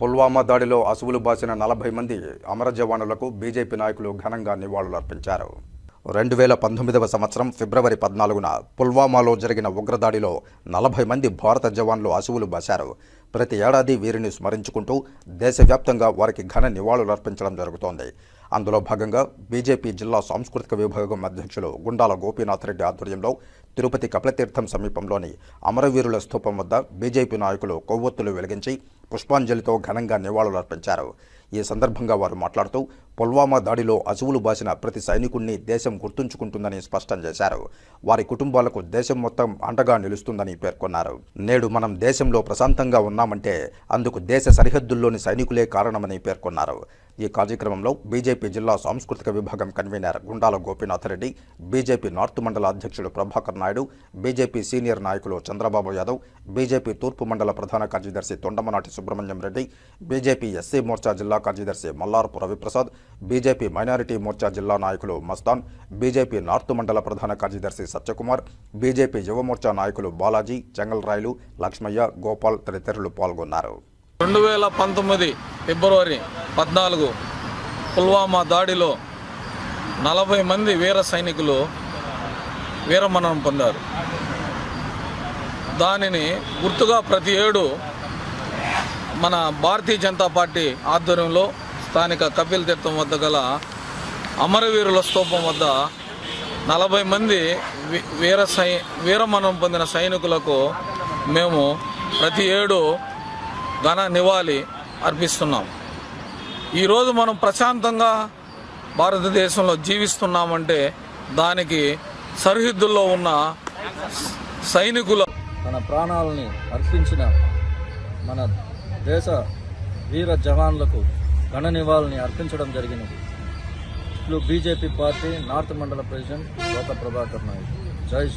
పుల్వామా దాడిలో అసువులు బాసిన నలభై మంది అమర జవానులకు బీజేపీ నాయకులు ఘనంగా నివాళులర్పించారు. రెండు వేల పంతొమ్మిదవ సంవత్సరం ఫిబ్రవరి పద్నాలుగున పుల్వామాలో జరిగిన ఉగ్రదాడిలో నలభై మంది భారత జవాన్లు అసువులు బాశారు. ప్రతి ఏడాది వీరిని స్మరించుకుంటూ దేశవ్యాప్తంగా వారికి ఘన నివాళులర్పించడం జరుగుతోంది. అందులో భాగంగా బీజేపీ జిల్లా సాంస్కృతిక విభాగం అధ్యక్షులు గుండాల గోపీనాథ్ రెడ్డి ఆధ్వర్యంలో తిరుపతి కపిలతీర్థం సమీపంలోని అమరవీరుల స్థూపం వద్ద బీజేపీ నాయకులు కొవ్వొత్తులు వెలిగించి పుష్పాంజలితో ఘనంగా నివాళులర్పించారు. ఈ సందర్భంగా వారు మాట్లాడుతూ పుల్వామా దాడిలో అసువులు బాసిన ప్రతి సైనికుణ్ణి దేశం గుర్తుంచుకుంటుందని స్పష్టం చేశారు. వారి కుటుంబాలకు దేశం మొత్తం అండగా నిలుస్తుందని పేర్కొన్నారు. నేడు మనం దేశంలో ప్రశాంతంగా ఉన్నామంటే అందుకు దేశ సరిహద్దుల్లోని సైనికులే కారణమని పేర్కొన్నారు. ఈ కార్యక్రమంలో బీజేపీ జిల్లా సాంస్కృతిక విభాగం convener Gundala Gopinath Reddy BJP north మండల అధ్యక్షుడు ప్రభాకర్ నాయుడు బీజేపీ సీనియర్ నాయకులు చంద్రబాబు యాదవ్ బీజేపీ తూర్పు మండల ప్రధాన కార్యదర్శి తొండమనాటి సుబ్రహ్మణ్యం రెడ్డి బీజేపీ ఎస్సీ మోర్చా జిల్లా కార్యదర్శి మల్లారపు రవిప్రసాద్ బీజేపీ మైనారిటీ మోర్చా జిల్లా నాయకులు మస్తాన్ బీజేపీ నార్త్ మండల ప్రధాన కార్యదర్శి సత్యకుమార్ బీజేపీ యువమోర్చా నాయకులు బాలాజీ చెంగల్ రాయలు లక్ష్మయ్య గోపాల్ తదితరులు పాల్గొన్నారు. రెండు వేల పంతొమ్మిది ఫిబ్రవరి పద్నాలుగు పుల్వామా దాడిలో నలభై మంది వీర సైనికులు వీరమరణం పొందారు. దానిని గుర్తుగా ప్రతి ఏడు మన భారతీయ జనతా పార్టీ ఆధ్వర్యంలో స్థానిక కపిల్ తీర్థం వద్ద గల అమరవీరుల స్తూపం వద్ద నలభై మంది వీర సై వీరమరణం పొందిన సైనికులకు మేము ప్రతి ఏడు ఘన నివాళి అర్పిస్తున్నాం. ఈరోజు మనం ప్రశాంతంగా భారతదేశంలో జీవిస్తున్నామంటే దానికి సరిహద్దుల్లో ఉన్న సైనికుల తన ప్రాణాలని అర్పించిన మన దేశ వీర జవాన్లకు ఘన నివాళిని అర్పించడం జరిగినది. ఇట్లు బీజేపీ పార్టీ నార్త్ మండల ప్రెసిడెంట్ గోత ప్రభాకర్ నాయుడు. జై